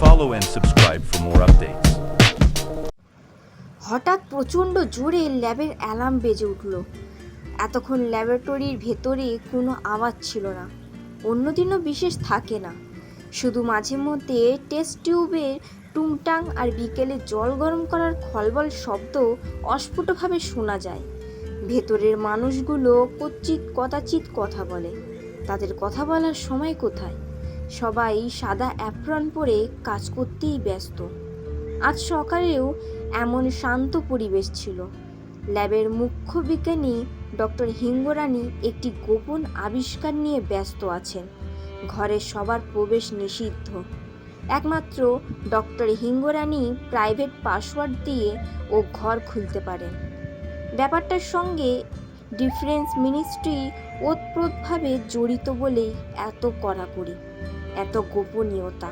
follow and subscribe for more updates. হঠাৎ প্রচণ্ড জোরে ল্যাবের অ্যালার্ম বেজে উঠল। এতক্ষণ ল্যাবরেটরির ভেতরে কোনো আওয়াজ ছিল না। অন্যদিনও বিশেষ থাকে না। শুধু মাঝে মধ্যে টেস্ট টিউবের টুংটাং আর বিকেলে জল গরম করার খলবল শব্দ অস্ফুটভাবে শোনা যায়। ভেতরের মানুষগুলো কচিত কদাচিৎ কথা বলে। তাদের কথা বলার সময় কোথায়? সবাই সাদা অ্যাপ্রন পরে কাজ করতেই ব্যস্ত। আজ সকালেও এমন শান্ত পরিবেশ ছিল। ল্যাবের মুখ্য বিজ্ঞানী ডক্টর হিঙ্গরানি একটি গোপন আবিষ্কার নিয়ে ব্যস্ত আছেন। ঘরে সবার প্রবেশ নিষিদ্ধ। একমাত্র ডক্টর হিঙ্গরানি প্রাইভেট পাসওয়ার্ড দিয়ে ও ঘর খুলতে পারেন। ব্যাপারটার সঙ্গে ডিফেন্স মিনিস্ট্রি ওতপ্রোতভাবে জড়িত বলেই এত কড়াকড়ি। এত গোপনীয়তা।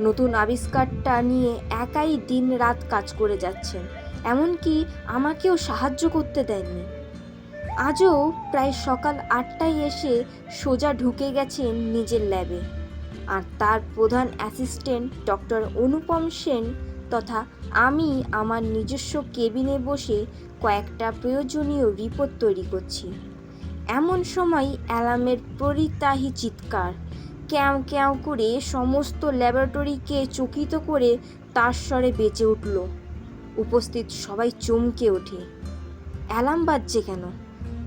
নতুন আবিষ্কারটা নিয়ে একাই দিন রাত কাজ করে যাচ্ছেন। এমনকি আমাকেও সাহায্য করতে দেননি। আজও প্রায় সকাল আটটায় এসে সোজা ঢুকে গেছেন নিজের ল্যাবে। আর তার প্রধান অ্যাসিস্ট্যান্ট ডক্টর অনুপম সেন তথা আমি আমার নিজস্ব কেবিনে বসে কয়েকটা প্রয়োজনীয় রিপোর্ট তৈরি করছি। এমন সময় অ্যালার্মের পরিতাহী চিৎকার ক্যাও ক্যাও করে সমস্ত ল্যাবরেটরিকে চকিত করে তার স্বরে বেঁচে উঠল। উপস্থিত সবাই চমকে ওঠে। অ্যালার্ম বাজছে কেন?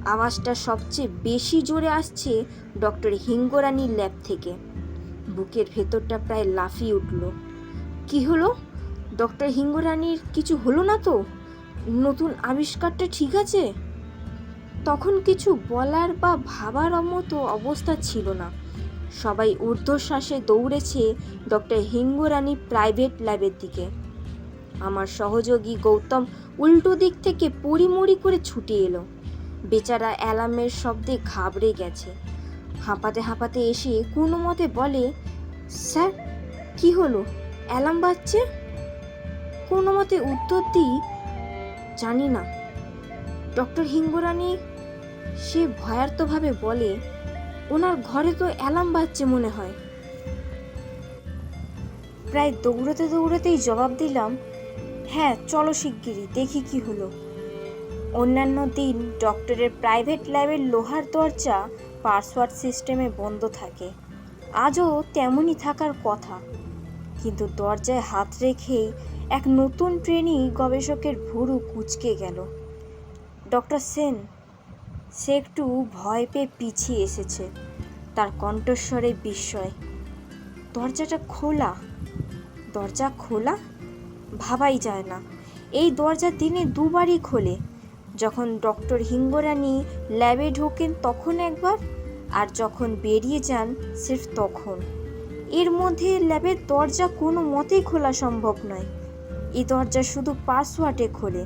আওয়াজটা সবচেয়ে বেশি জোরে আসছে ডক্টর হিঙ্গরানির ল্যাব থেকে। বুকের ভেতরটা প্রায় লাফিয়ে উঠল। কি হলো? ডক্টর হিঙ্গরানির কিছু হলো না তো? নতুন আবিষ্কারটা ঠিক আছে? তখন কিছু বলার বা ভাবার মতো অবস্থা ছিল না। সবাই ঊর্ধ্বশ্বাসে দৌড়েছে ডক্টর হিঙ্গুরানি প্রাইভেট ল্যাবের দিকে। আমার সহযোগী গৌতম উল্টো দিক থেকে পরিমরি করে ছুটে এলো। বেচারা অ্যালার্মের শব্দে ঘাবড়ে গেছে। হাঁপাতে হাঁপাতে এসে কোনো মতে বলে, স্যার, কি হলো? অ্যালার্ম বাজছে? কোনো মতে উত্তর দিই, জানি না। ডক্টর হিঙ্গুরানি সে ভয়ার্তভাবে বলে ওনার ঘরে তো অ্যালার্ম বাজছে মনে হয়। প্রায় দৌড়াতে দৌড়াতেই জবাব দিলাম হ্যাঁ চলো শিগগিরই, দেখি কি হলো। অন্যান্য দিন ডক্টরের প্রাইভেট ল্যাবের লোহার দরজা পাসওয়ার্ড সিস্টেমে বন্ধ থাকে। আজও তেমনই থাকার কথা। কিন্তু দরজায় হাত রেখেই এক নতুন ট্রেনি গবেষকের ভুরু কুচকে গেল। ডক্টর সেন সে একটু ভয় পেয়ে পিছিয়ে এসেছে। তার কণ্ঠস্বরে বিস্ময়। দরজাটা খোলা। দরজা খোলা? ভাবাই যায় না। এই দরজা দিনে দুবারই খোলে। যখন ডক্টর হিঙ্গরানি ল্যাবে ঢোকেন তখন একবার, আর যখন বেরিয়ে যান সির্ফ তখন। এর মধ্যে ল্যাবের দরজা কোনো মতেই খোলা সম্ভব নয়। এই দরজা শুধু পাসওয়ার্ডে খোলে।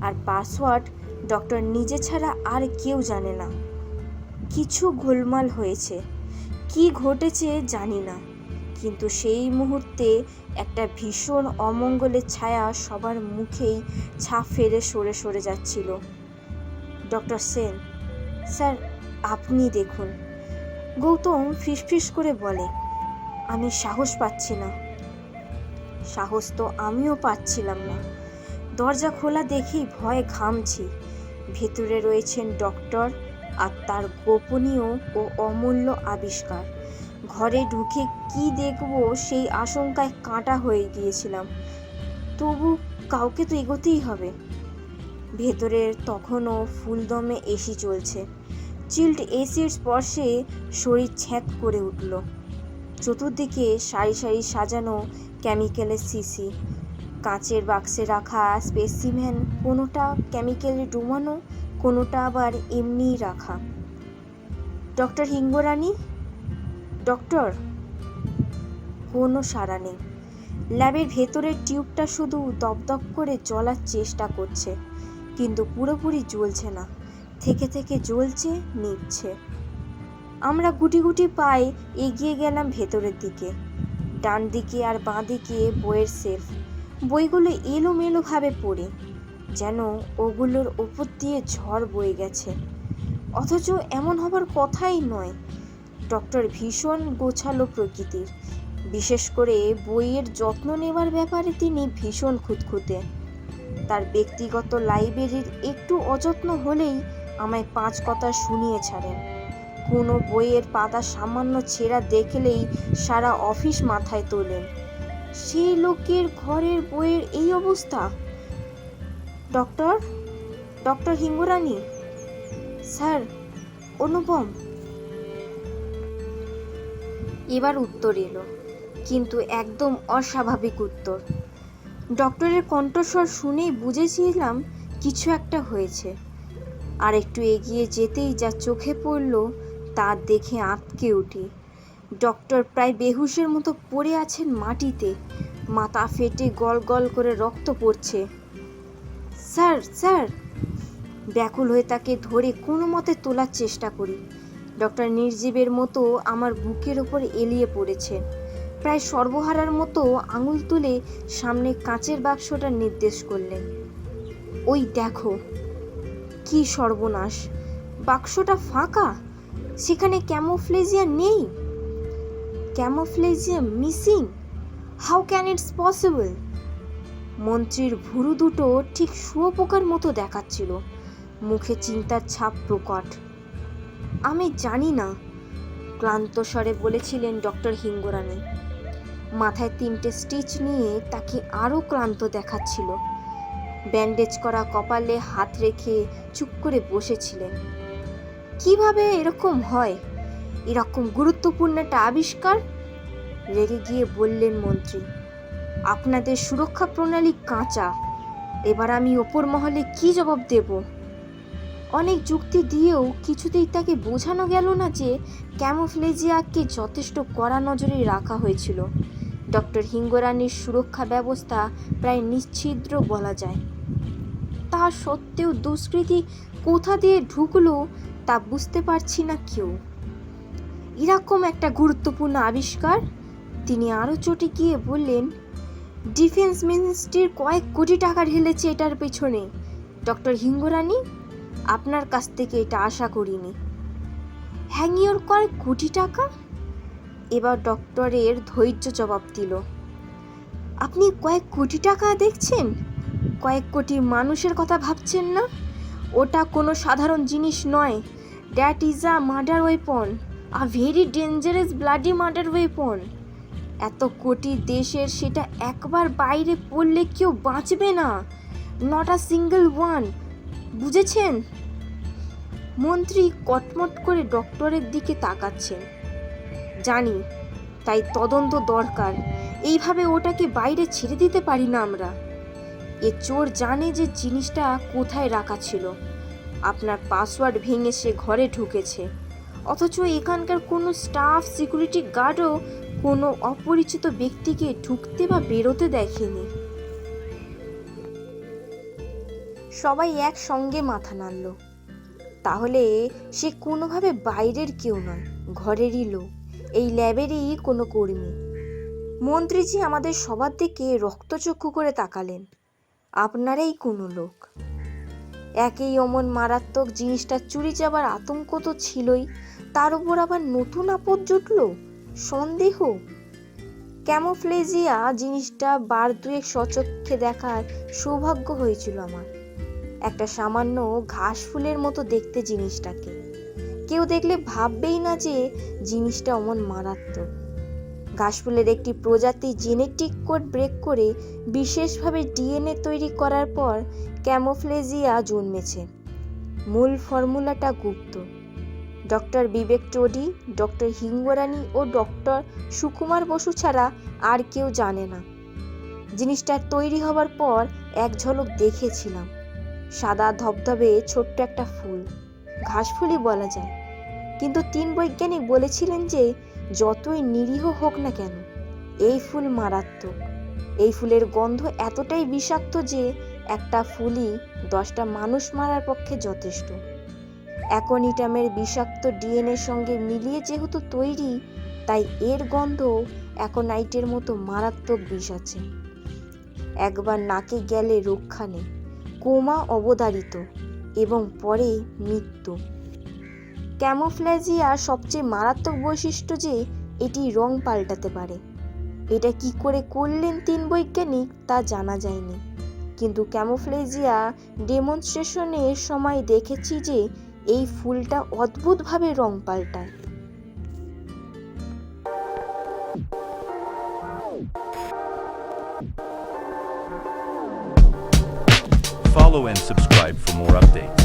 আর পাসওয়ার্ড ডক্টর নিজে ছাড়া আর কেউ জানে না। কিছু গোলমাল হয়েছে। কি ঘটেছে জানি না। কিন্তু সেই মুহূর্তে একটা ভীষণ অমঙ্গলের ছায়া সবার মুখেই ছাপ ফেলে সরে সরে যাচ্ছিল। ডক্টর সেন, স্যার, আপনি দেখুন। গৌতম ফিসফিস করে বলে, আমি সাহস পাচ্ছি না। সাহস তো আমিও পাচ্ছিলাম না। দরজা খোলা দেখেই ভয়ে ঘামছি। ভেতরে রয়েছেন ডক্টর আর তার গোপনীয় ও অমূল্য আবিষ্কার। ঘরে ঢুকে কি দেখব সেই আশঙ্কায় কাঁটা হয়ে গিয়েছিলাম। তবু কাউকে তো এগোতেই হবে। ভেতরের তখনও ফুলদমে এসি চলছে। চিল্ড এসির স্পর্শে শরীর ছ্যাঁত করে উঠল। চতুর্দিকে সারি সারি সাজানো কেমিক্যালের সিসি। কাঁচের বাক্সে রাখা স্পেসিম্যান কোনোটা কেমিক্যালে ডুবানো, কোনোটা আবার এমনিই রাখা। ডক্টর হিঙ্গরানি? ডক্টর কোনো সাড়া নেই। ল্যাবের ভেতরের টিউবটা শুধু দপদপ করে জ্বলার চেষ্টা করছে, কিন্তু পুরোপুরি জ্বলছে না। থেকে থেকে জ্বলছে নিচ্ছে আমরা গুটি গুটি পায়ে এগিয়ে গেলাম ভেতরের দিকে। ডান দিকে আর বাঁ দিকে বইয়ের সেলফ বইগুলো এলোমেলোভাবে পড়ে, যেন ওগুলোর ওপর দিয়ে ঝড় বয়ে গেছে। অথচ এমন হবার কথাই নয়, ডক্টর ভীষণ গোছালো প্রকৃতির। বিশেষ করে বইয়ের যত্ন নেওয়ার ব্যাপারে তিনি ভীষণ খুঁতখুঁতে। তার ব্যক্তিগত লাইব্রেরির একটু অযত্ন হলেই আমায় পাঁচ কথা শুনিয়ে ছাড়েন। কোনো বইয়ের পাতা সামান্য ছেঁড়া দেখলেই সারা অফিস মাথায় তোলেন। সেই লোকের ঘরের বইয়ের এই অবস্থা। Doctor? Doctor Hingorani? Sir, Anupam? এবার উত্তর এলো, কিন্তু একদম অস্বাভাবিক উত্তর। ডক্টরের কণ্ঠস্বর শুনেই বুঝেছিলাম কিছু একটা হয়েছে। আর একটু এগিয়ে যেতেই যা চোখে পড়ল, তা দেখে আঁতকে উঠি। ডক্টর প্রায় বেহুশের মতো পড়ে আছেন মাটিতে। মাথা ফেটে গল গল করে রক্ত পড়ছে। Sir sir! ব্যাকুল হয়ে তাকে ধরে কোনো মতে তোলার চেষ্টা করি। ডক্টর নির্জীবের মতো আমার বুকের ওপর এলিয়ে পড়েছে। প্রায় সর্বহারার মতো আঙুল তুলে সামনে কাঁচের বাক্সটা নির্দেশ করলেন। ওই দেখো, কি সর্বনাশ! বাক্সটা ফাঁকা! সেখানে ক্যামোফ্লেজিয়া নেই! ক্যামোফ্লেজিয়া missing? How can it's possible মন্ত্রীর ভুরু দুটো ঠিক শুয়োপোকার মতো দেখাচ্ছিল। মুখে চিন্তার ছাপ প্রকট। আমি জানি না, ক্লান্ত স্বরে বলেছিলেন ডক্টর হিঙ্গরানি। মাথায় তিনটে স্টিচ নিয়ে তাকে আরও ক্লান্ত দেখাচ্ছিল। ব্যান্ডেজ করা কপালে হাত রেখে চুপ করে বসেছিলেন। কীভাবে এরকম হয়? এরকম গুরুত্বপূর্ণ একটা আবিষ্কার? রেগে গিয়ে বললেন মন্ত্রী, আপনাদের সুরক্ষা প্রণালী কাঁচা। এবার আমি ওপর মহলে কি জবাব দেব? অনেক যুক্তি দিয়েও কিছুতেই তাকে বোঝানো গেল না যে ক্যামোফ্লেজিয়াকে যথেষ্ট কড়া নজরে রাখা হয়েছিল। ডক্টর হিঙ্গরানির সুরক্ষা ব্যবস্থা প্রায় নিশ্ছিদ্র বলা যায়। তা সত্ত্বেও দুষ্কৃতী কোথা দিয়ে ঢুকলো তা বুঝতে পারছি না কেউ। এরকম একটা গুরুত্বপূর্ণ আবিষ্কার? তিনি আরও চটে গিয়ে বললেন, ডিফেন্স মিনিস্ট্রির কয়েক কোটি টাকা ঢেলেছে এটার পেছনে। ডক্টর হিঙ্গরানি, আপনার কাছ থেকে এটা আশা করিনি। হ্যাংইওর কয়েক কোটি টাকা? এবার ডক্টরের ধৈর্য জবাব দিল, আপনি কয়েক কোটি টাকা দেখছেন? কয়েক কোটি মানুষের কথা ভাবছেন না? ওটা কোনো সাধারণ জিনিস নয়। That is a murder weapon. A very dangerous bloody murder weapon এত কোটি দেশের সেটা একবার বাইরে পড়লে কেউ বাঁচবে না। নট আ সিঙ্গেল ওয়ান বুঝেছেন? মন্ত্রী কটমট করে ডক্টরের দিকে তাকাচ্ছেন। জানি, তাই তদন্ত দরকার। এইভাবে ওটাকে বাইরে ছেড়ে দিতে পারি না আমরা। এ চোর জানে যে জিনিসটা কোথায় রাখা ছিল। আপনার পাসওয়ার্ড ভেঙে সে ঘরে ঢুকেছে। অথচ এখানকার কোনো স্টাফ সিকিউরিটি গার্ডও কোনো অপরিচিত ব্যক্তিকে ঢুকতে বা বেরোতে দেখেনি। সবাই একসঙ্গে মাথা নাড়ল। তাহলে সে কোনোভাবে বাইরের কেউ নয়, ঘরেরই লোক। এই ল্যাবেরই কোনো কর্মী। মন্ত্রীজি আমাদের সবার দিকে রক্তচক্ষু করে তাকালেন। আপনারাই কোনো লোক। একই অমন মারাত্মক জিনিসটা চুরি যাবার আতঙ্ক তো ছিলই। তার উপর আবার নতুন আপদ জুটল? সন্দেহ? ক্যামোফ্লেজিয়া জিনিসটা বার দুয়েক সচক্ষে দেখার সৌভাগ্য হয়েছিল আমার। একটা সামান্য ঘাস ফুলের মতো দেখতে জিনিসটাকে। কেউ দেখলে ভাববেই না যে জিনিসটা অমন মারাত্মক। ঘাসফুলের একটি প্রজাতি জেনেটিক কোড ব্রেক করে বিশেষভাবে ডিএনএ তৈরি করার পর ক্যামোফ্লেজিয়া জন্মেছে। মূল ফর্মুলাটা গুপ্ত। ডক্টর বিবেক টোডি, ডক্টর হিঙ্গরানি ও ডক্টর সুকুমার বসু ছাড়া আর কেউ জানে না। জিনিসটা তৈরি হবার পর এক ঝলক দেখেছিলাম। সাদা ধবধবে ছোট্ট একটা ফুল। ঘাসফুলই বলা যায়। কিন্তু তিন বৈজ্ঞানিক বলেছিলেন যে, যতই নিরীহ হোক না কেন, এই ফুল মারাত্মক। এই ফুলের গন্ধ এতটাই বিষাক্ত যে, একটা ফুলই দশটা মানুষ মারার পক্ষে যথেষ্ট। অ্যাকোনিটামের বিষাক্ত ডিএনএর সঙ্গে মিলিয়ে যেহেতু তৈরি, তাই এর গন্ধ অ্যাকোনাইটের মতো মারাত্মক বিষ আছে। একবার নাকে গেলে রক্ষা নেই, কোমা অবদারিত এবং পরে মৃত্যু। ক্যামোফ্ল্যাজিয়ার সবচেয়ে মারাত্মক বৈশিষ্ট্য যে, এটি রং পাল্টাতে পারে। এটা কি করে করলেন তিন বৈজ্ঞানিক তা জানা যায়নি। কিন্তু ক্যামোফ্লেজিয়া ডেমনস্ট্রেশনের সময় দেখেছি যে এই ফুলটা অদ্ভুতভাবে রং পাল্টায় Follow and subscribe for more updates.